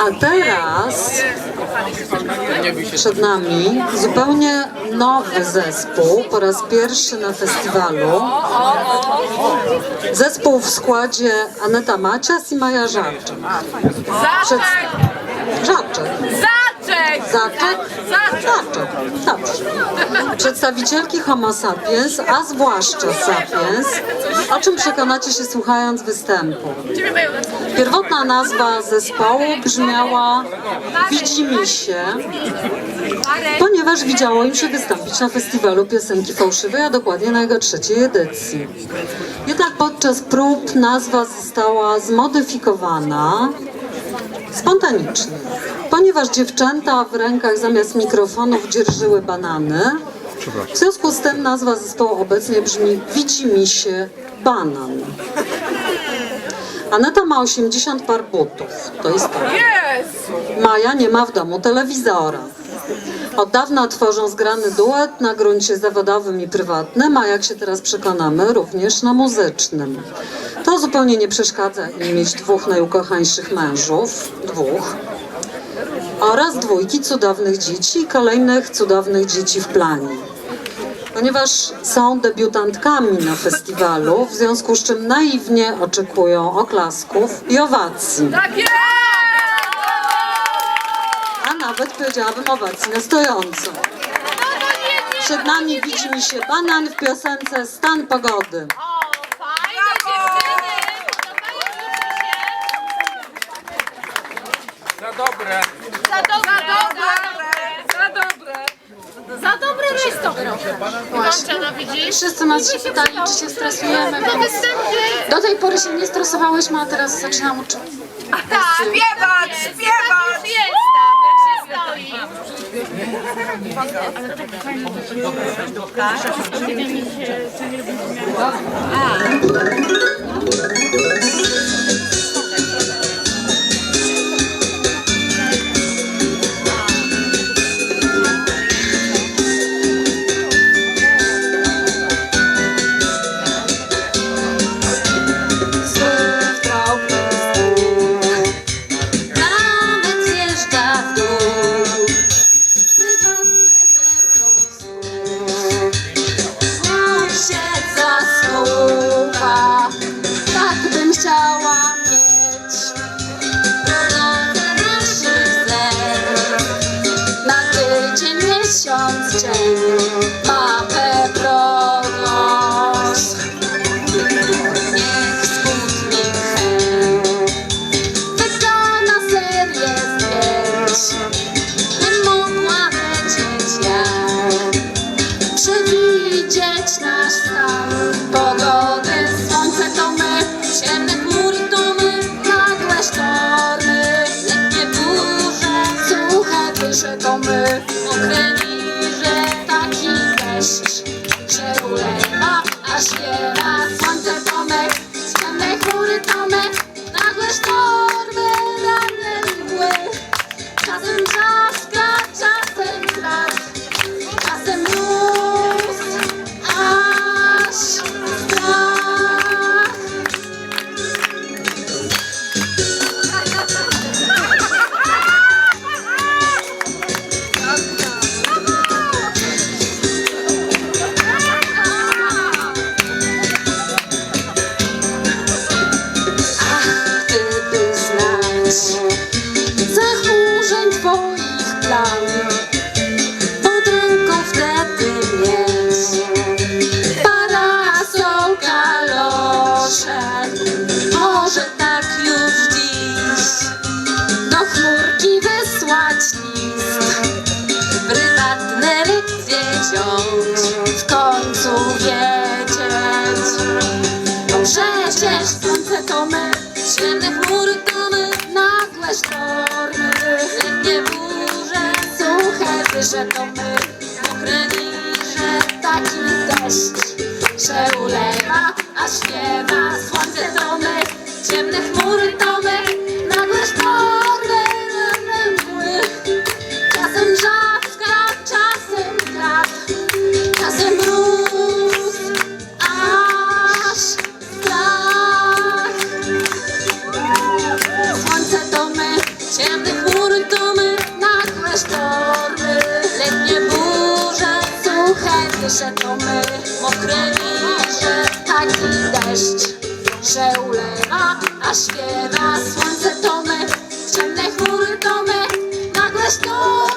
A teraz przed nami zupełnie nowy zespół, po raz pierwszy na festiwalu. Zespół w składzie Aneta Macias i Maja Żarczyk. Przed... Żarczyk. Zaczek! Zaczek? Dobrze. Przedstawicielki Homo sapiens, a zwłaszcza sapiens, o czym przekonacie się słuchając występu. Pierwotna nazwa zespołu brzmiała Widzi mi się, ponieważ widziało im się wystąpić na festiwalu piosenki fałszywej, a dokładnie na jego trzeciej edycji. Jednak podczas prób nazwa została zmodyfikowana spontanicznie, ponieważ dziewczęta w rękach zamiast mikrofonów dzierżyły banany. W związku z tym nazwa zespołu obecnie brzmi Widzi mi się banan. Aneta ma 80 par butów. To jest. Jest! Maja nie ma w domu telewizora. Od dawna tworzą zgrany duet na gruncie zawodowym i prywatnym, a jak się teraz przekonamy, również na muzycznym. To zupełnie nie przeszkadza im mieć dwóch najukochańszych mężów, dwóch, oraz dwójki cudownych dzieci i kolejnych cudownych dzieci w planie. Ponieważ są debiutantkami na festiwalu, w związku z czym naiwnie oczekują oklasków i owacji. Tak jest! a nawet powiedziałabym owacji na stojąco. Przed nami widzi mi się banan w piosence Stan Pogody. Za dobre! Za dobre! Za dobre! Za dobry restaurant. Właśnie. widzisz? Wszyscy nas się pytali, czy się stresujemy. Bo do tej pory się nie stresowałyśmy, a teraz zaczynam uczyć. Tak! Śpiewać! Śpiewać! Jest tam, jak Sebastian's Channel. Wyże to my, niże, taki deszcz, że ulewa, a śpiewa, słońce to my, ciemne chmury to że to my mokryli, że taki deszcz, że ulewa, a śpiewa słońce to my, ciemne chmury to my, nagłe.